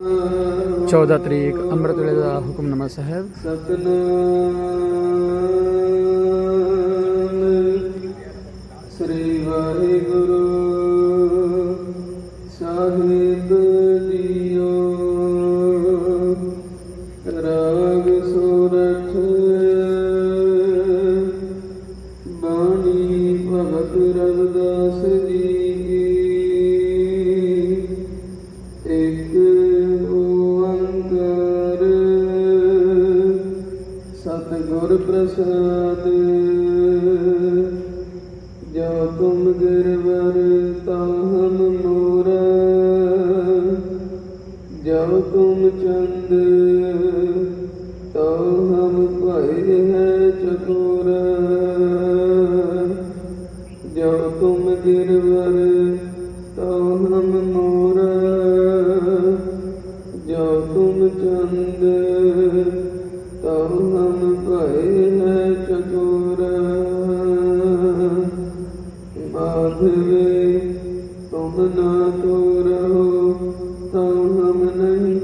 14 ਤਰੀਕ ਅੰਮ੍ਰਿਤ ਵੇਲੇ ਦਾ ਹੁਕਮਨਾਮਾ ਸਾਹਿਬ ਸਤਨਾਮ ਸ੍ਰੀ ਵਾਹਿਗੁਰੂ ਸਾਹਿਬ ਜੀਓ ਰਾਗ ਸੋਰਠ ਬਾਣੀ ਭਗਤ ਰਵਿਦਾਸ ਸਤਿਗੁਰ ਪ੍ਰਸਾਦ ਜੋ ਤੁਮ ਗਿਰਵਰ ਤਾ ਹਮ ਜੋ ਤੁਮ ਚੰਦ ਤੋ ਹਮ ਭਾਈ ਹੈ ਚਤੁਰਾ ਜੋ ਤੁਮ ਗਿਰਵਰ ਤੋ ਹਮ ਮੋਰਾ ਜੋ ਤੁਮ ਚੰਦ ਤੋ ਸਾਧਵੇ ਤੁਮ ਨਾ ਤੋ ਰਹੋ ਤਉ ਹਮ ਨਹੀਂ